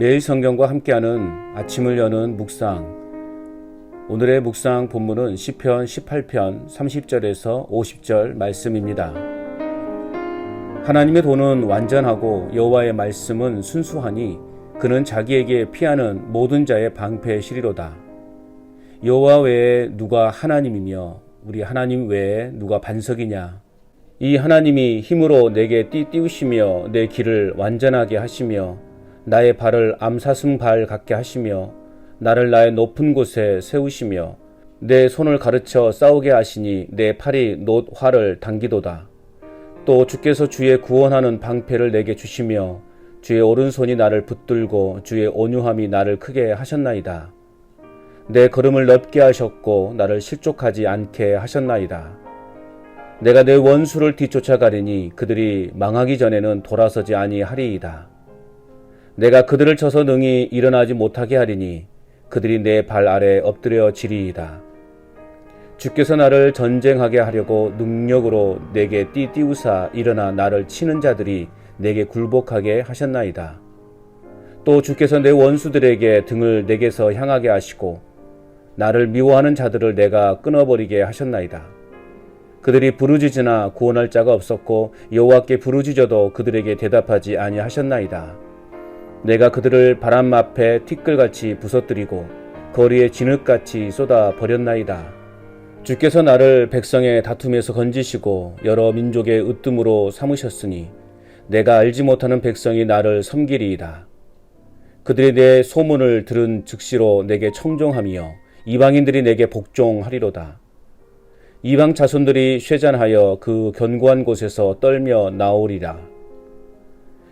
매일 성경과 함께하는 아침을 여는 묵상. 오늘의 묵상 본문은 시편 18편 30절에서 50절 말씀입니다. 하나님의 도는 완전하고 여호와의 말씀은 순수하니 그는 자기에게 피하는 모든 자의 방패에 시리로다. 여호와 외에 누가 하나님이며 우리 하나님 외에 누가 반석이냐? 이 하나님이 힘으로 내게 띠띠우시며 내 길을 완전하게 하시며 나의 발을 암사슴 발 같게 하시며 나를 나의 높은 곳에 세우시며 내 손을 가르쳐 싸우게 하시니 내 팔이 놋 활을 당기도다. 또 주께서 주의 구원하는 방패를 내게 주시며 주의 오른손이 나를 붙들고 주의 온유함이 나를 크게 하셨나이다. 내 걸음을 넓게 하셨고 나를 실족하지 않게 하셨나이다. 내가 내 원수를 뒤쫓아가리니 그들이 망하기 전에는 돌아서지 아니하리이다. 내가 그들을 쳐서 능히 일어나지 못하게 하리니 그들이 내 발 아래 엎드려 지리이다. 주께서 나를 전쟁하게 하려고 능력으로 내게 띠띠우사 일어나 나를 치는 자들이 내게 굴복하게 하셨나이다. 또 주께서 내 원수들에게 등을 내게서 향하게 하시고 나를 미워하는 자들을 내가 끊어버리게 하셨나이다. 그들이 부르짖으나 구원할 자가 없었고 여호와께 부르짖어도 그들에게 대답하지 아니하셨나이다. 내가 그들을 바람 앞에 티끌같이 부서뜨리고 거리에 진흙같이 쏟아 버렸나이다. 주께서 나를 백성의 다툼에서 건지시고 여러 민족의 으뜸으로 삼으셨으니 내가 알지 못하는 백성이 나를 섬기리이다. 그들이 내 소문을 들은 즉시로 내게 청종하며 이방인들이 내게 복종하리로다. 이방 자손들이 쇠잔하여 그 견고한 곳에서 떨며 나오리라.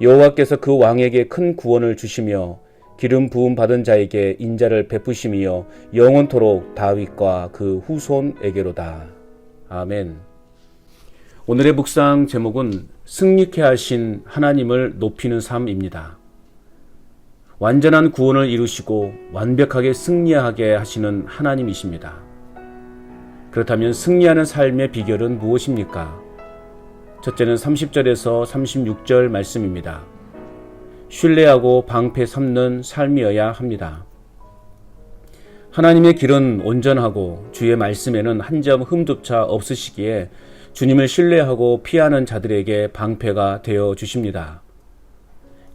여호와께서 그 왕에게 큰 구원을 주시며 기름 부음 받은 자에게 인자를 베푸심이여 영원토록 다윗과 그 후손에게로다. 아멘. 오늘의 묵상 제목은 승리케 하신 하나님을 높이는 삶입니다. 완전한 구원을 이루시고 완벽하게 승리하게 하시는 하나님이십니다. 그렇다면 승리하는 삶의 비결은 무엇입니까? 첫째는 30절에서 36절 말씀입니다. 신뢰하고 방패 삼는 삶이어야 합니다. 하나님의 길은 온전하고 주의 말씀에는 한 점 흠조차 없으시기에 주님을 신뢰하고 피하는 자들에게 방패가 되어 주십니다.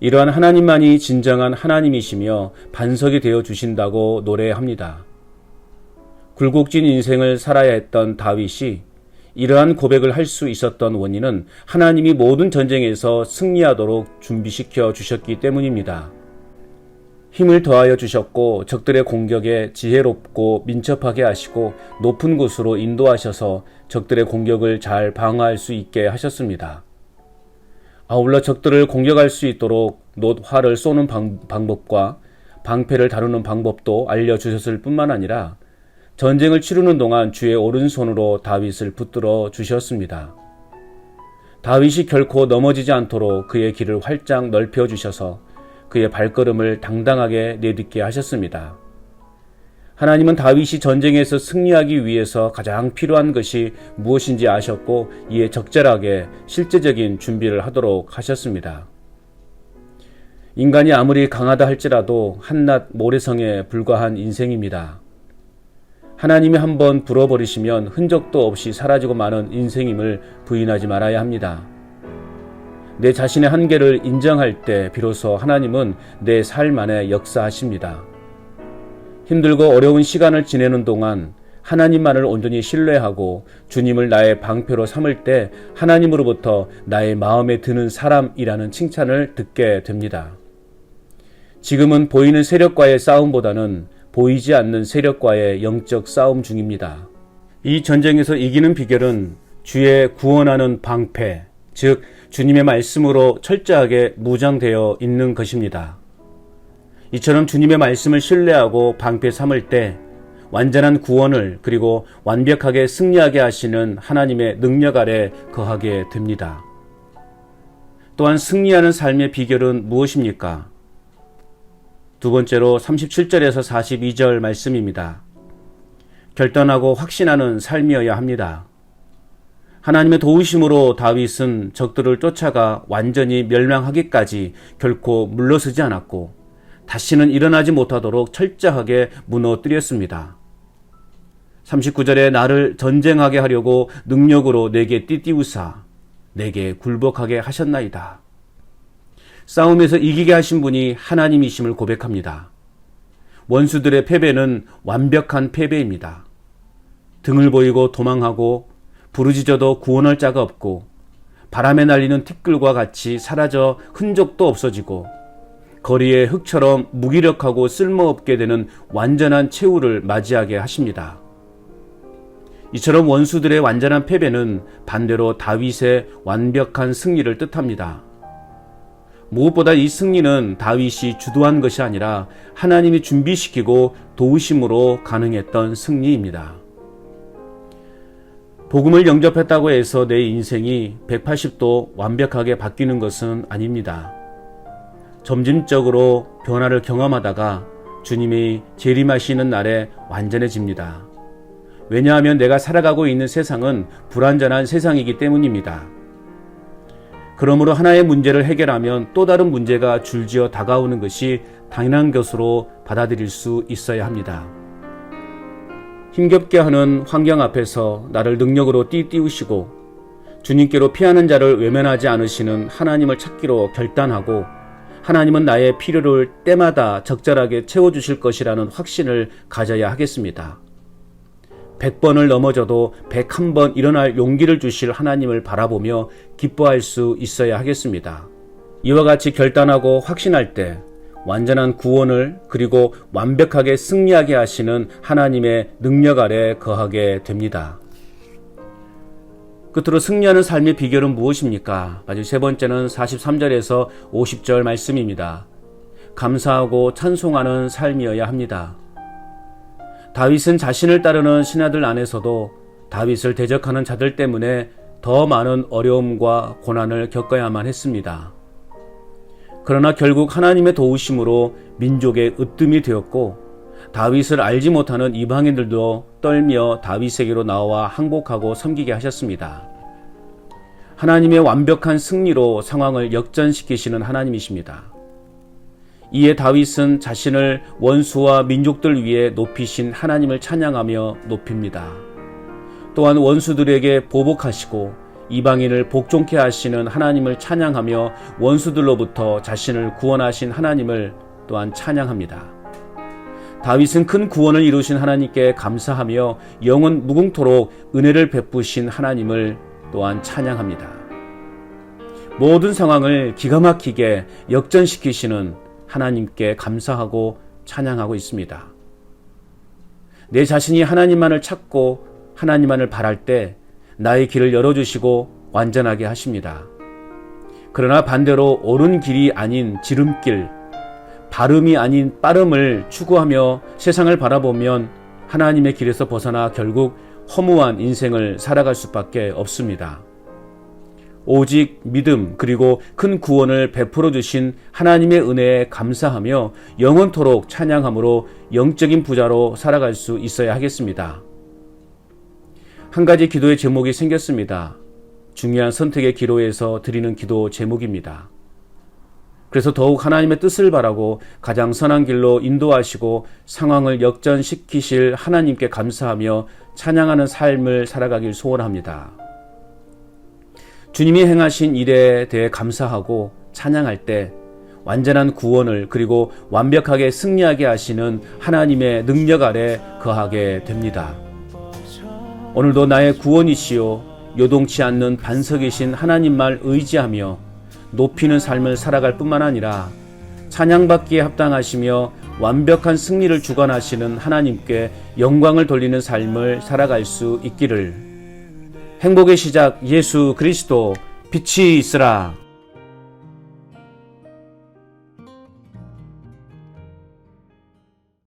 이러한 하나님만이 진정한 하나님이시며 반석이 되어 주신다고 노래합니다. 굴곡진 인생을 살아야 했던 다윗이 이러한 고백을 할 수 있었던 원인은 하나님이 모든 전쟁에서 승리하도록 준비시켜 주셨기 때문입니다. 힘을 더하여 주셨고 적들의 공격에 지혜롭고 민첩하게 하시고 높은 곳으로 인도하셔서 적들의 공격을 잘 방어할 수 있게 하셨습니다. 아울러 적들을 공격할 수 있도록 놋 활을 쏘는 방, 방법과 방패를 다루는 방법도 알려주셨을 뿐만 아니라 전쟁을 치르는 동안 주의 오른손으로 다윗을 붙들어 주셨습니다. 다윗이 결코 넘어지지 않도록 그의 길을 활짝 넓혀 주셔서 그의 발걸음을 당당하게 내딛게 하셨습니다. 하나님은 다윗이 전쟁에서 승리하기 위해서 가장 필요한 것이 무엇인지 아셨고 이에 적절하게 실제적인 준비를 하도록 하셨습니다. 인간이 아무리 강하다 할지라도 한낱 모래성에 불과한 인생입니다. 하나님이 한번 불어버리시면 흔적도 없이 사라지고 마는 인생임을 부인하지 말아야 합니다. 내 자신의 한계를 인정할 때 비로소 하나님은 내 삶 안에 역사하십니다. 힘들고 어려운 시간을 지내는 동안 하나님만을 온전히 신뢰하고 주님을 나의 방패로 삼을 때 하나님으로부터 나의 마음에 드는 사람이라는 칭찬을 듣게 됩니다. 지금은 보이는 세력과의 싸움보다는 보이지 않는 세력과의 영적 싸움 중입니다. 이 전쟁에서 이기는 비결은 주의 구원하는 방패, 즉 주님의 말씀으로 철저하게 무장되어 있는 것입니다. 이처럼 주님의 말씀을 신뢰하고 방패 삼을 때 완전한 구원을 그리고 완벽하게 승리하게 하시는 하나님의 능력 아래 거하게 됩니다. 또한 승리하는 삶의 비결은 무엇입니까? 두 번째로 37절에서 42절 말씀입니다. 결단하고 확신하는 삶이어야 합니다. 하나님의 도우심으로 다윗은 적들을 쫓아가 완전히 멸망하기까지 결코 물러서지 않았고 다시는 일어나지 못하도록 철저하게 무너뜨렸습니다. 39절에 나를 전쟁하게 하려고 능력으로 내게 띠띠우사 내게 굴복하게 하셨나이다. 싸움에서 이기게 하신 분이 하나님이심을 고백합니다. 원수들의 패배는 완벽한 패배입니다. 등을 보이고 도망하고 부르짖어도 구원할 자가 없고 바람에 날리는 티끌과 같이 사라져 흔적도 없어지고 거리의 흙처럼 무기력하고 쓸모없게 되는 완전한 최후를 맞이하게 하십니다. 이처럼 원수들의 완전한 패배는 반대로 다윗의 완벽한 승리를 뜻합니다. 무엇보다 이 승리는 다윗이 주도한 것이 아니라 하나님이 준비시키고 도우심으로 가능했던 승리입니다. 복음을 영접했다고 해서 내 인생이 180도 완벽하게 바뀌는 것은 아닙니다. 점진적으로 변화를 경험하다가 주님이 재림하시는 날에 완전해집니다. 왜냐하면 내가 살아가고 있는 세상은 불완전한 세상이기 때문입니다. 그러므로 하나의 문제를 해결하면 또 다른 문제가 줄지어 다가오는 것이 당연한 것으로 받아들일 수 있어야 합니다. 힘겹게 하는 환경 앞에서 나를 능력으로 띠띠우시고 주님께로 피하는 자를 외면하지 않으시는 하나님을 찾기로 결단하고 하나님은 나의 필요를 때마다 적절하게 채워주실 것이라는 확신을 가져야 하겠습니다. 100번을 넘어져도 101번 일어날 용기를 주실 하나님을 바라보며 기뻐할 수 있어야 하겠습니다. 이와 같이 결단하고 확신할 때 완전한 구원을 그리고 완벽하게 승리하게 하시는 하나님의 능력 아래 거하게 됩니다. 끝으로 승리하는 삶의 비결은 무엇입니까? 마지막 세 번째는 43절에서 50절 말씀입니다. 감사하고 찬송하는 삶이어야 합니다. 다윗은 자신을 따르는 신하들 안에서도 다윗을 대적하는 자들 때문에 더 많은 어려움과 고난을 겪어야만 했습니다. 그러나 결국 하나님의 도우심으로 민족의 으뜸이 되었고 다윗을 알지 못하는 이방인들도 떨며 다윗에게로 나와 항복하고 섬기게 하셨습니다. 하나님의 완벽한 승리로 상황을 역전시키시는 하나님이십니다. 이에 다윗은 자신을 원수와 민족들 위해 높이신 하나님을 찬양하며 높입니다. 또한 원수들에게 보복하시고 이방인을 복종케 하시는 하나님을 찬양하며 원수들로부터 자신을 구원하신 하나님을 또한 찬양합니다. 다윗은 큰 구원을 이루신 하나님께 감사하며 영원 무궁토록 은혜를 베푸신 하나님을 또한 찬양합니다. 모든 상황을 기가 막히게 역전시키시는 하나님께 감사하고 찬양하고 있습니다. 내 자신이 하나님만을 찾고 하나님만을 바랄 때 나의 길을 열어주시고 완전하게 하십니다. 그러나 반대로 옳은 길이 아닌 지름길, 발음이 아닌 빠름을 추구하며 세상을 바라보면 하나님의 길에서 벗어나 결국 허무한 인생을 살아갈 수밖에 없습니다. 오직 믿음 그리고 큰 구원을 베풀어 주신 하나님의 은혜에 감사하며 영원토록 찬양함으로 영적인 부자로 살아갈 수 있어야 하겠습니다. 한 가지 기도의 제목이 생겼습니다. 중요한 선택의 기로에서 드리는 기도 제목입니다. 그래서 더욱 하나님의 뜻을 바라고 가장 선한 길로 인도하시고 상황을 역전시키실 하나님께 감사하며 찬양하는 삶을 살아가길 소원합니다. 주님이 행하신 일에 대해 감사하고 찬양할 때 완전한 구원을 그리고 완벽하게 승리하게 하시는 하나님의 능력 아래 거하게 됩니다. 오늘도 나의 구원이시요 요동치 않는 반석이신 하나님말 의지하며 높이는 삶을 살아갈 뿐만 아니라 찬양받기에 합당하시며 완벽한 승리를 주관하시는 하나님께 영광을 돌리는 삶을 살아갈 수 있기를 행복의 시작 예수 그리스도 빛이 있으라.